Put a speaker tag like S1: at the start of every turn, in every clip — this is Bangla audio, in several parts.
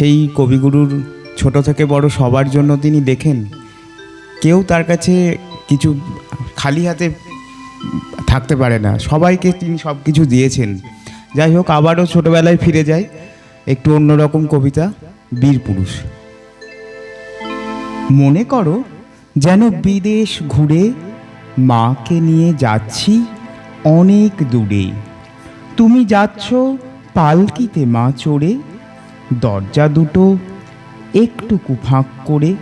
S1: সেই কবিগুরুর ছোট থেকে বড় সবার জন্য তিনি দেখেন। কেউ তার কাছে কিছু খালি হাতে থাকতে পারে না। সবাইকে তিনি সব কিছু দিয়েছেন। যাই হোক, আবারও ছোটবেলায় ফিরে যায় একটু অন্যরকম কবিতা, বীর পুরুষ। মনে করো যেন বিদেশ ঘুরে মাকে নিয়ে যাচ্ছি অনেক দূরে। তুমি যাচ্ছ পালকিতে মা চড়ে দরজা দুটো একটুকু ফাঁক করে।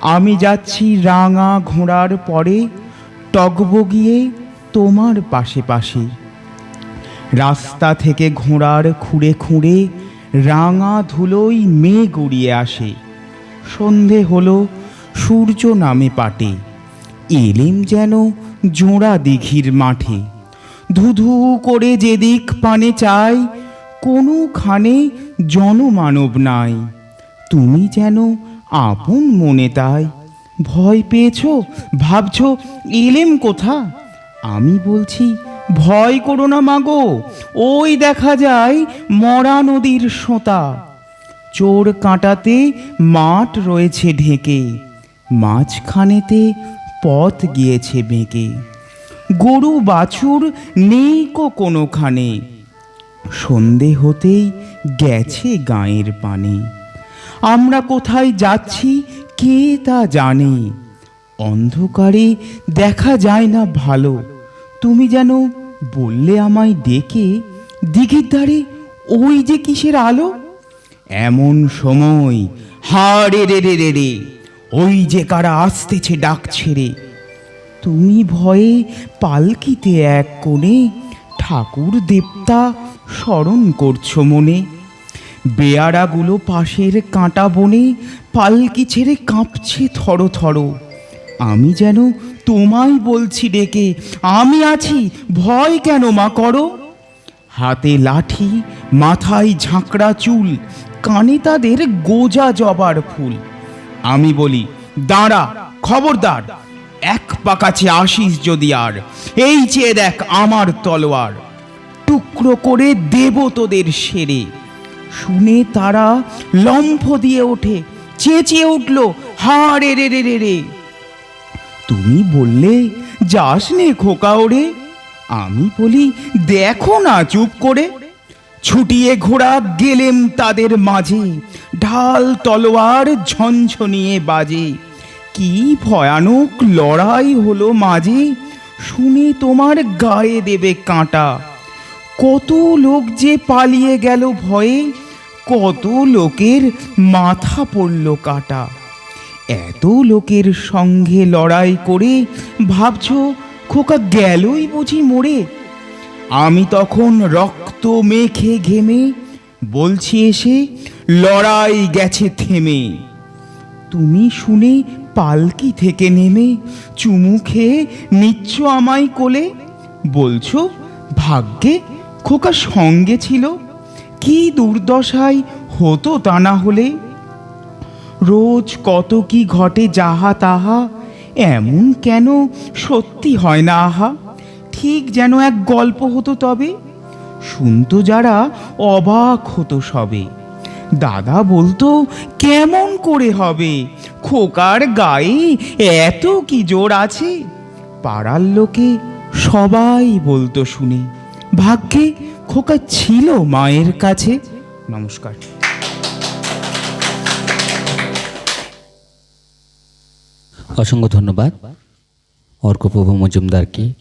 S1: আমি যাচ্ছি রাঙা ঘোড়ার পরে টগবগিয়ে তোমার পাশে পাশে। রাস্তা থেকে ঘোড়ার খুঁড়ে খুঁড়ে রাঙা ধুলোই মেঘ উড়িয়ে আসে। সন্ধে হলো, সূর্য নামে পাটে। এলেম যেন জোড়া দিঘির মাঠে। ধুধু করে যেদিক পানে চাই কোনোখানে জনমানব নাই। তুমি যেন আপন মনে তাই ভয় পেয়েছ, ভাবছ, এলেম কোথা? আমি বলছি, ভয় করো না মাগো, ওই দেখা যায় মরা নদীর সোঁতা। চোর কাঁটাতে মাঠ রয়েছে ঢেকে, মাঝখানেতে পথ গিয়েছে বেঁকে। গরু বাছুর নেই কো কোনোখানে সন্ধে হতেই গেছে গায়ের পানে। আমরা কোথায় যাচ্ছি কে তা জানে। অন্ধকারে দেখা যায় না ভালো। তুমি যেন বললে আমায় ডেকে, দিঘির ধারে ওই যে কিসের আলো? এমন সময় হারে রে রে রে রে, ওই যে কারা আসতেছে ডাক ছেড়ে। তুমি ভয়ে পালকিতে এক কোণে ঠাকুর দেবতা স্মরণ করছ মনে? বেয়ারাগুলো পাশের কাঁটা বনে, পালকি ছেড়ে কাঁপছে থরো থরো। আমি যেন তোমায় বলছি ডেকে, আমি আছি, ভয় কেন মা করো? হাতে লাঠি, মাথায় ঝাঁকড়া চুল, কানে তাদের গোজা জবার ফুল। আমি বলি, দাঁড়া, খবরদার, এক পা কাছে আসিস যদি আর, এই চেয়ে দেখ আমার তলোয়ার। টুকরো করে দেব তোদের সেরে। শুনে তারা লম্ফ দিয়ে ওঠে, চেঁচিয়ে উঠল, হা রে রে রে রে রে। তুমি বললে যাস নে খোকা ওরে, আমি বলি দেখো না চুপ করে। ছুটিয়ে ঘোড়া গেলেম তাদের মাঝে, ঢাল তলোয়ার ঝনঝনিয়ে বাজে। কি ভয়ানক লড়াই হলো মাঝে, শুনে তোমার গায়ে দেবে কাঁটা। কত লোক যে পালিয়ে গেল ভয়ে, কত লোকের মাথা পড়ল কাটা। এত লোকের সঙ্গে লড়াই করে ভাবছ, খোকা গেলই বুঝি মরে। আমি তখন রক্ত মেখে ঘেমে, বলছি এসে, লড়াই গেছে থেমে। তুমি শুনে পালকি থেকে নেমে, চুমু খেয়ে নিচ্ছ আমায় কোলে। বলছো, ভাগ্যে খোকা সঙ্গে ছিল? কি দুর্দশায় হতো তা না হলে? রোজ কত কি ঘটে যাহা তাহা, এমন কেন সত্যি হয় না আহা? ঠিক যেন এক গল্প হতো তবে। শুনতো যারা অবাক হতো সবে। দাদা বলতো, কেমন করে হবে? খোকার গায়ে এত কি জোর আছে? পাড়ার লোকে সবাই বলতো শুনে। ভাগ্যে খোকা ছিল মায়ের কাছে। নমস্কার।
S2: অসংখ্য ধন্যবাদ। অর্কপ্রভু মজুমদারকে।